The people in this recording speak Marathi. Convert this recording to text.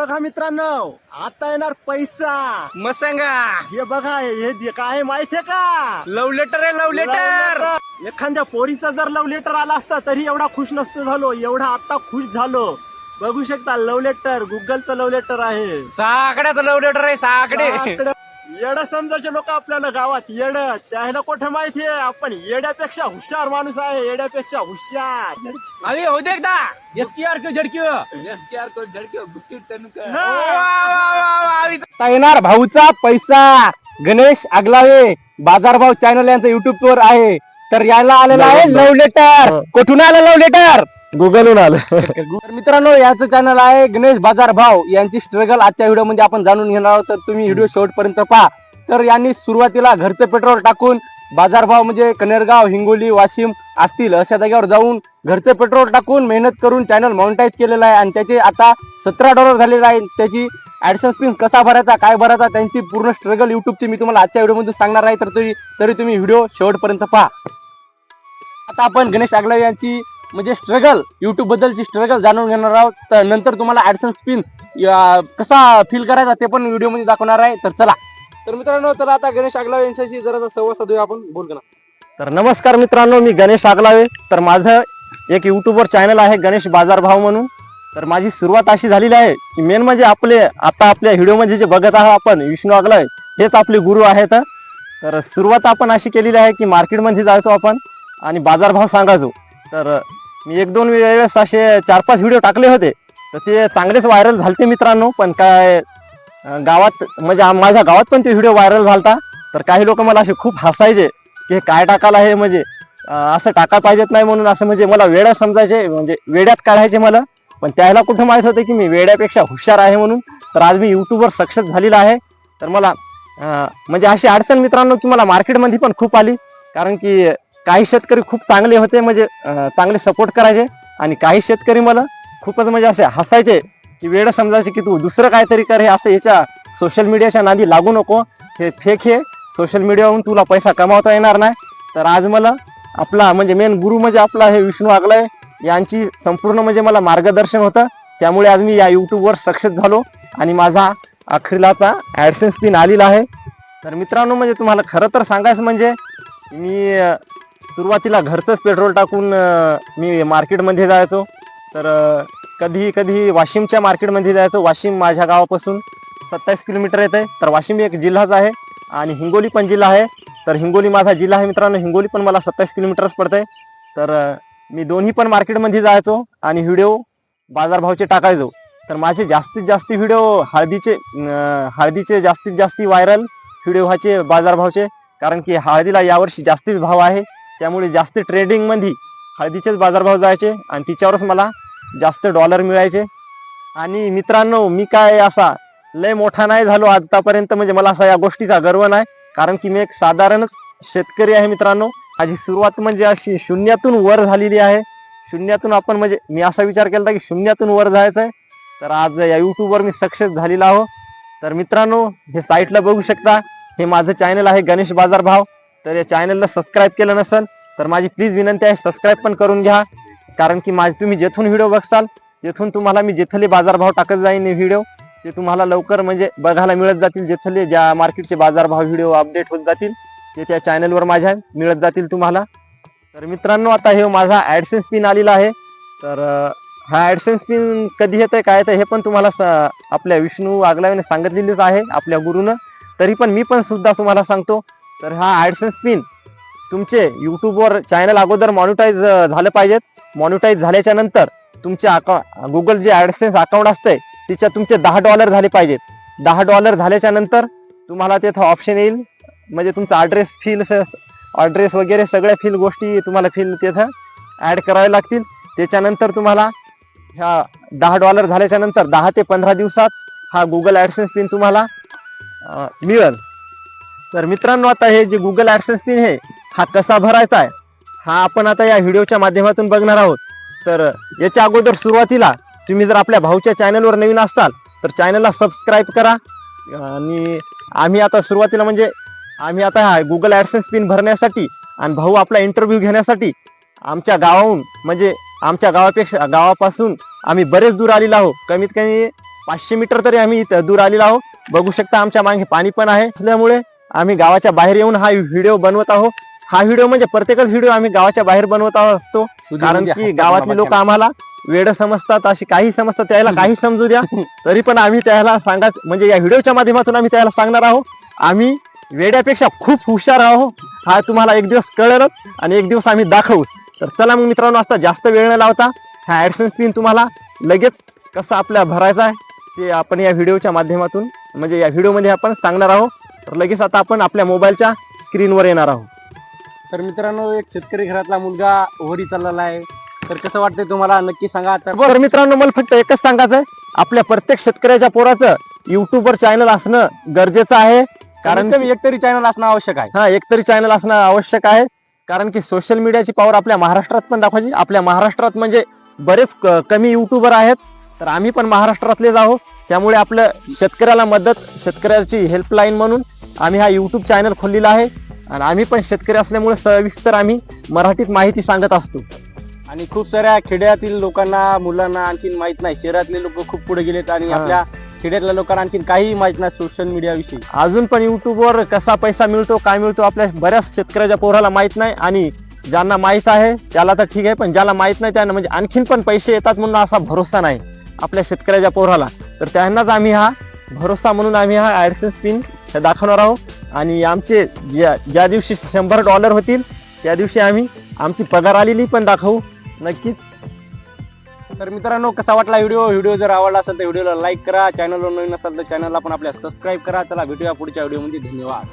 बघा मित्रांनो आता येणार पैसा. मग सांगा. हे बघा हे जे काय आहे माहितीये का? लव लेटर आहे लव लेटर एखाद्या पोरीचा जर लव लेटर आला असता तरी एवढा खुश नसतो झालो. एवढा आता खुश झालो. बघू शकता लव लेटर गुगलचं लव लेटर आहे. साकड्याचं लव लेटर आहे साकडे येड समजायचे लोक आपल्याला गावात येड. त्याला कुठे माहितीये आपण येड्यापेक्षा हुशार माणूस आहे येड्यापेक्षा हुशार. अरे हो दे एकदा. एस की आर क्यू झडक्यू येणार भाऊचा पैसा. गणेश आगलावे बाजारभाव चॅनल यांचं युट्यूब वर आहे. तर याला आलेला आहे लव्ह लेटर कुठून आलं लव्ह लेटर गुगलहून आलं. तर मित्रांनो याचं चॅनल आहे गणेश बाजार भाव. यांची स्ट्रगल आजच्या व्हिडिओमध्ये आपण जाणून घेणार आहोत. तर तुम्ही व्हिडिओ शेवटपर्यंत पहा. तर यांनी सुरुवातीला घरचं पेट्रोल टाकून बाजारभाव म्हणजे कनेरगाव हिंगोली वाशिम असतील अशा जागेवर जाऊन घरचं पेट्रोल टाकून मेहनत करून चॅनल मॉनिटाईज केलेलं आहे. आणि त्याचे आता सतरा डॉलर झालेलं आहे. त्याची ऍडसन स्पिन कसा भरायचा काय भरायचा त्यांची पूर्ण स्ट्रगल युट्यूबची मी तुम्हाला आजच्या व्हिडिओमध्ये सांगणार आहे. तर तरी तरी तुम्ही व्हिडिओ शेवटपर्यंत पहा. आता आपण गणेश आगलावे यांची म्हणजे स्ट्रगल युट्यूब बद्दलची स्ट्रगल जाणून घेणार आहोत. तर नंतर तुम्हाला ऍडसन स्पिन कसा फील करायचा ते पण व्हिडिओमध्ये दाखवणार आहे. तर चला. तर मित्रांनो तर आता गणेश आगलावे यांच्याशी जरा संवाद साधूया आपण. बोल ना तर नमस्कार मित्रांनो मी गणेश आगलावे. तर माझं एक युट्यूबवर चॅनल आहे गणेश बाजारभाव म्हणून. तर माझी सुरुवात अशी झालेली आहे की मेन म्हणजे आपले आता आपल्या व्हिडिओमध्ये जे बघत आहोत आपण विष्णू आगलावे हेच आपले गुरु आहेत. तर सुरुवात आपण अशी केलेली आहे की मार्केटमध्ये जायचो आपण आणि बाजारभाव सांगायचो. तर मी एक दोन वेळेस असे चार पाच व्हिडिओ टाकले होते. तर ते चांगलेच व्हायरल झालते मित्रांनो. पण काय गावात म्हणजे माझ्या गावात पण ते व्हिडिओ व्हायरल झालता. तर काही लोक मला असे खूप हसायचे की हे काय म्हणजे, टाकायला हे म्हणजे असं टाका पाहिजेत नाही म्हणून असं म्हणजे मला वेड्या समजायचे म्हणजे वेड्यात काढायचे मला. पण त्याला कुठं माहीत होतं की मी वेड्यापेक्षा हुशार आहे म्हणून. तर आज मी यूट्यूबवर सक्सेस झालेला आहे. तर मला म्हणजे अशी अडचण मित्रांनो की मला मार्केटमध्ये पण खूप आली. कारण की काही शेतकरी खूप चांगले होते म्हणजे चांगले सपोर्ट करायचे. आणि काही शेतकरी मला खूपच म्हणजे असे हसायचे की वेळ समजायचे की तू दुसरं काहीतरी कर हे असं याच्या सोशल मीडियाच्या नादी लागू नको. हे फेक हे. सोशल मीडियावरून तुला पैसा कमावता येणार नाही. तर आज मला आपला म्हणजे मेन गुरु म्हणजे आपला हे विष्णू आगलाय. यांची संपूर्ण म्हणजे मला मार्गदर्शन होतं. त्यामुळे आज मी या यूट्यूबवर सक्सेस झालो. आणि माझा अखरीलाचा ॲडसेन्स पिन आलेला आहे. तर मित्रांनो म्हणजे तुम्हाला खरं तर सांगायचं म्हणजे मी सुरुवातीला घरचंच पेट्रोल टाकून मी मार्केटमध्ये जायचो. तर कधी कधी वाशिमच्या मार्केटमध्ये जायचो. वाशिम माझ्या गावापासून सत्तावीस किलोमीटर येत आहे तर वाशिम एक जिल्हाच आहे आणि हिंगोली पण जिल्हा आहे. तर हिंगोली माझा जिल्हा आहे मित्रांनो. हिंगोली पण मला सत्तावीस किलोमीटरच पडत आहे तर मी दोन्ही पण मार्केटमध्ये जायचो आणि व्हिडिओ बाजारभावचे टाकायचो. तर माझे जास्तीत जास्त व्हिडिओ हळदीचे हळदीचे जास्तीत जास्त व्हायरल व्हिडिओ व्हायचे बाजारभावचे. कारण की हळदीला यावर्षी जास्तीच भाव आहे. त्यामुळे जास्त ट्रेडिंगमध्ये हळदीचेच बाजारभाव जायचे आणि तिच्यावरच मला जास्त डॉलर मिळायचे. आणि मित्रांनो मी काय असा लय मोठा नाही झालो आतापर्यंत म्हणजे मला असा या गोष्टीचा गर्व नाही. कारण की मी एक साधारणच शेतकरी आहे मित्रांनो. माझी सुरुवात म्हणजे अशी शून्यातून वर झालेली आहे. शून्यातून आपण म्हणजे मी असा विचार केला होता की शून्यातून वर जायचं आहे तर आज या युट्यूबवर मी सक्सेस झालेला आहो. तर मित्रांनो हे साईटला बघू शकता. हे माझं चॅनल आहे गणेश बाजार भाव तर या चॅनलला सबस्क्राईब केलं नसेल तर माझी प्लीज विनंती आहे सबस्क्राईब पण करून घ्या. कारण की माझे तुम्ही जेथून व्हिडिओ बघसाल जेथून तुम्हाला मी जेथले बाजारभाव टाकत जाईन व्हिडिओ ते तुम्हाला लवकर म्हणजे बघायला मिळत जातील. जेथले ज्या मार्केटचे बाजारभाव व्हिडिओ अपडेट होत जातील ते त्या चॅनलवर माझ्या मिळत जातील तुम्हाला. तर मित्रांनो आता हे माझा ॲडसेन्स पिन आलेला आहे. तर हा ॲडसेन्स पिन कधी येतं काय येतं हे पण तुम्हाला स- आपल्या विष्णू आगलावेने सांगितलेलीच आहे आपल्या गुरुनं. तरी पण मी पण सुद्धा तुम्हाला सांगतो तर हा ॲडसेन्स पिन तुमचे यूट्यूबवर चॅनल अगोदर मॉनिटाईज झालं पाहिजेत मॉनिटाईज झाल्याच्यानंतर तुमचे अकाउंट गुगल जे ॲडसेन्स अकाउंट असतंय तिच्या तुमचे दहा डॉलर झाले पाहिजेत. दहा डॉलर झाल्याच्यानंतर तुम्हाला तिथं ऑप्शन येईल. म्हणजे तुमचा ॲड्रेस फिल ॲड्रेस वगैरे सगळ्या फिल गोष्टी तुम्हाला फिल तिथं ॲड कराव्या लागतील. त्याच्यानंतर तुम्हाला ह्या दहा डॉलर झाल्याच्यानंतर दहा ते पंधरा दिवसात हा गुगल ॲडसेन्स पिन तुम्हाला मिळेल. तर मित्रांनो आता हे जे गुगल ॲडसेन्स पिन आहे हा कसा भरायचा आहे? हा आपण आता या व्हिडिओच्या माध्यमातून बघणार आहोत. तर याच्या अगोदर सुरुवातीला तुम्ही जर आपल्या भाऊच्या चॅनलवर नवीन असाल तर चॅनलला सबस्क्राईब करा. आणि आम्ही आता सुरुवातीला म्हणजे आम्ही आता हा गुगल ॲडसेन्स पिन भरण्यासाठी आणि भाऊ आपला इंटरव्ह्यू घेण्यासाठी आमच्या गावाहून म्हणजे आमच्या गावापेक्षा गावापासून आम्ही बरेच दूर आलेलो आहोत. कमीत कमी पाचशे मीटर तरी आम्ही इथं दूर आलेलो आहोत. बघू शकता आमच्या मागे पाणी पण आहे असल्यामुळे आम्ही गावाच्या बाहेर येऊन हा व्हिडिओ बनवत आहोत. हा व्हिडिओ म्हणजे प्रत्येकच व्हिडिओ आम्ही गावाच्या बाहेर बनवत असतो. कारण की गावातली लोक. आम्हाला वेड समजतात अशी काही समजतात त्याला काही समजू द्या. तरी पण आम्ही त्याला सांगा म्हणजे या व्हिडिओच्या माध्यमातून आम्ही त्याला सांगणार आहोत. आम्ही वेड्यापेक्षा खूप हुशार आहोत. हा तुम्हाला एक दिवस कळेलच आणि एक दिवस आम्ही दाखवू. तर चला मग मित्रांनो आता जास्त वेळ न लावता हा ऍडसेन्स पिन तुम्हाला लगेच कसं आपल्या भरायचा आहे ते आपण या व्हिडिओच्या माध्यमातून म्हणजे या व्हिडिओमध्ये आपण सांगणार आहोत. तर लगेच आता आपण आपल्या मोबाईलच्या स्क्रीनवर येणार आहोत. तर मित्रांनो एक शेतकरी घरातला मुलगा वरी चाललेला आहे. तर कसं वाटतंय तुम्हाला? नक्की सांगा. तर बरं मित्रांनो मला फक्त एकच सांगायचं आहे आपल्या प्रत्येक शेतकऱ्याच्या पोराचं युट्यूबवर चॅनल असणं गरजेचं आहे. कारण कारण एक तरी चॅनल असणं आवश्यक आहे. हा एकतरी चॅनल असणं आवश्यक आहे. कारण की सोशल मीडियाची पॉवर आपल्या महाराष्ट्रात पण दाखवायची. आपल्या महाराष्ट्रात म्हणजे बरेच क- कमी युट्यूबर आहेत. तर आम्ही पण महाराष्ट्रातलेच आहोत. त्यामुळे आपलं शेतकऱ्याला मदत शेतकऱ्याची हेल्पलाईन म्हणून आम्ही हा युट्यूब चॅनल खोललेला आहे आणि आम्ही पण शेतकरी असल्यामुळे सविस्तर आम्ही मराठीत माहिती सांगत असतो. आणि खूप साऱ्या खेड्यातील लोकांना मुलांना आणखीन माहीत नाही. शहरातले लोक खूप पुढे गेलेत आणि. आपल्या खेड्यातल्या लोकांना आणखीन काही माहीत नाही सोशल मीडिया विषयी. अजून पण युट्यूबवर कसा पैसा मिळतो काय मिळतो आपल्या बऱ्याच शेतकऱ्याच्या पोराला माहीत नाही आणि ज्यांना माहीत आहे त्याला तर ठीक आहे पण ज्याला माहीत नाही त्यांना म्हणजे आणखीन पण पैसे येतात म्हणून असा भरोसा नाही आपल्या शेतकऱ्याच्या पोराला. तर त्यांनाच आम्ही हा भरोसा म्हणून आम्ही हा ऍडसेन्स पिन हे दाखवणार आहोत. आणि आमचे ज्या ज्या दिवशी शंभर डॉलर होतील त्या दिवशी आम्ही आमची पगार आलेली पण दाखवू. नक्कीच. तर मित्रांनो कसा वाटला व्हिडिओ? व्हिडिओ जर आवडला असेल तर व्हिडिओला लाईक करा. चॅनलवर नवीन असेल तर चॅनलला पण आपल्या सबस्क्राईब करा. चला भेटूया पुढच्या व्हिडिओमध्ये धन्यवाद.